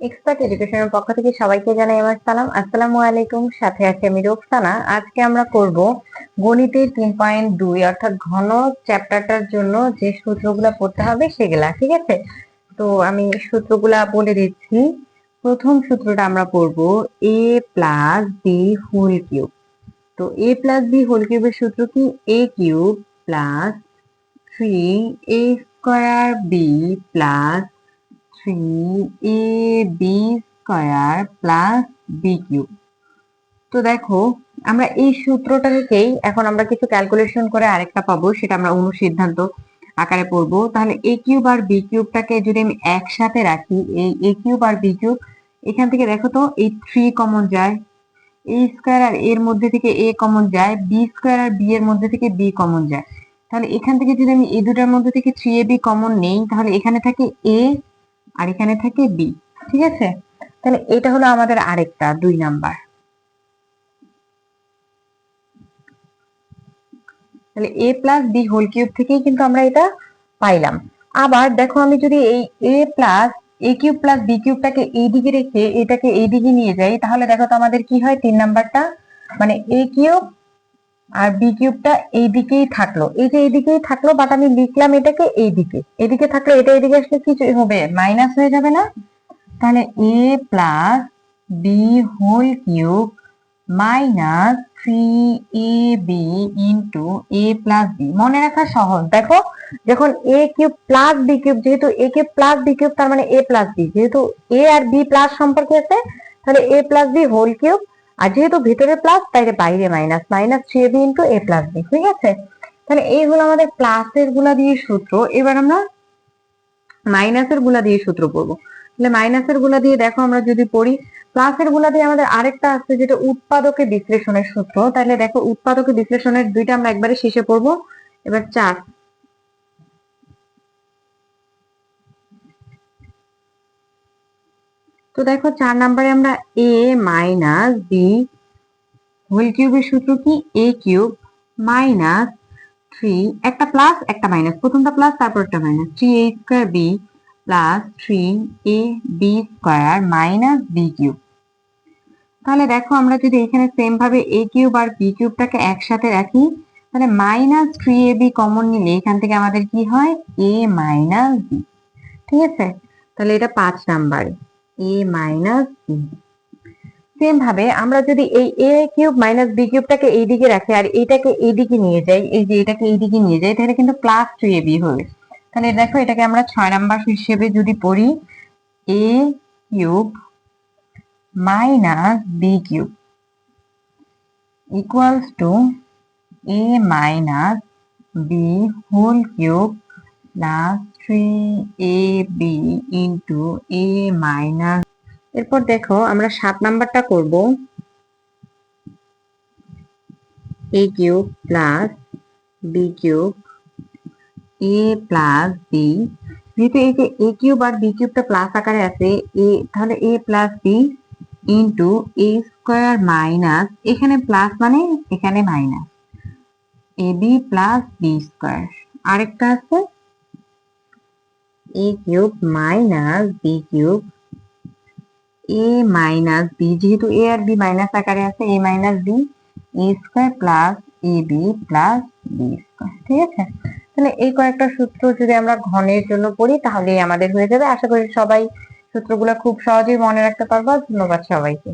Expert এডুকেশনের পক্ষ থেকে সবাইকে জানাই আমার সালাম। আসসালামু আলাইকুম, সাথে আছে আমি রোকসানা। আজকে আমরা করব গণিতের তিন পয়েন্ট দুই, অর্থাৎ ঘন চ্যাপ্টারটার জন্য যে সূত্রগুলো পড়তে হবে সেগুলা, ঠিক আছে? তো আমি সূত্রগুলা বলে দিচ্ছি। প্রথম সূত্রটা আমরা পড়ব A plus B whole cube তো এ প্লাস বি হোল কিউবের সূত্র কি? A cube plus three A square B plus three A B square plus B cube তো দেখো, আমরা এই সূত্রটা থেকেই এখন আমরা কিছু ক্যালকুলেশন করে আরেকটা পাবো, সেটা আমরা অনুসিদ্ধান্ত আকারে পড়ব। তাহলে এ কিউব আর বি কিউবটাকে যদি আমি একসাথে রাখি, এই এ কিউব আর বি কিউব এখান থেকে দেখো তো এই থ্রি কমন যায় এ স্কোয়ার আর এর মধ্যে থেকে এ কমন যায় বি স্কোয়ার আর বি এর মধ্যে থেকে বি কমন যায়। তাহলে এখান থেকে যদি আমি এই দুটার মধ্যে থেকে থ্রি এ বি কমন নেই, তাহলে এখানে থাকে এ আর এখানে থাকে বি ঠিক আছে? তাহলে এটা হলো আমাদের আরেকটা, দুই নাম্বার। তাহলে A plus B whole cube থেকেই কিন্তু আমরা এটা পাইলাম। আবার দেখো আমি যদি এই A plus A cube plus B কিউবটাকে এই দিকে রেখে এটাকে এই দিকে নিয়ে যাই, তাহলে দেখো তো আমাদের কি হয়? তিন নাম্বারটা মানে এ কিউব আর বি কিউবটা এই দিকেই থাকল। এই যে এইদিকেই থাকল বাট আমি লিখলাম এটাকে এইদিকে। এদিকে থাকলে এটা এদিকে আসলে কি হবে? মাইনাস হয়ে যাবে না? তাহলে A plus B whole cube minus three A B into A plus B মনে রাখা সহজ। দেখো, যখন A cube plus B cube যেহেতু A cube plus B cube তার মানে এ প্লাস বি যেহেতু এ আর বি প্লাস সম্পর্কে আছে, তাহলে A plus B whole cube আর যেহেতু ভিতরে প্লাস তাই বাইরে minus minus three A B into A plus B ঠিক আছে? তাহলে এই হলো আমাদের প্লাসেরগুলা দিয়ে সূত্র, এবার আমরা মাইনাসেরগুলা দিয়ে সূত্র পড়ব। তাহলে মাইনাসেরগুলা দিয়ে দেখো আমরা যদি পড়ি প্লাসেরগুলা দিয়ে আমাদের আরেকটা আছে যেটা উৎপাদকে বিশ্লেষণের সূত্র, তাহলে দেখো উৎপাদকে বিশ্লেষণের দুইটা আমরা একবারে শেষে পড়ব। এবার চার। তো দেখো চার নাম্বারে আমরা এ মাইনাস বি হোল কিউবের সূত্র কি? এ কিউব মাইনাস থ্রি একটা প্লাস একটা মাইনাস প্রথমটা প্লাস তারপর একটা minus three A square B plus three A B square minus B cube তাহলে দেখো আমরা যদি এখানে সেম ভাবে এ কিউব আর বি কিউবটাকে একসাথে রাখি, তাহলে minus three A B common নিলে এখান থেকে আমাদের কি হয়? এ মাইনাস বি ঠিক আছে? তাহলে এটা পাঁচ number. A minus B same ভাবে আমরা যদি এই এ কিউব মাইনাস বি কিউবটাকে এইদিকে রাখি আর এইটাকে এইদিকে নিয়ে যাই, এই যে এটাকে এইদিকে নিয়ে যাই, তাহলে কিন্তু প্লাস থ্রি এ বি হবে। তাহলে দেখো এটাকে আমরা ছয় নাম্বার হিসেবে যদি পড়ি A cube minus B cube equals to A minus B whole cube plus three A B into A minus এরপর দেখো আমরা সাত নাম্বারটা করব। A cube plus B cube A plus B যেহেতু এই যে এ কিউব আর বি কিউবটা প্লাস আকারে আছে এ তাহলে A plus B into A square minus এখানে প্লাস মানে এখানে minus A B plus B square আরেকটা আছে A cube minus B cube A minus B যেহেতু এ আর বি মাইনাস আকারে আছে A minus B A square plus A B plus B square ঠিক আছে? তাহলে এই কয়েকটা সূত্র যদি আমরা ঘনের জন্য পড়ি, তাহলেই আমাদের হয়ে যাবে। আশা করি সবাই সূত্রগুলো খুব সহজেই মনে রাখতে পারব। ধন্যবাদ সবাইকে।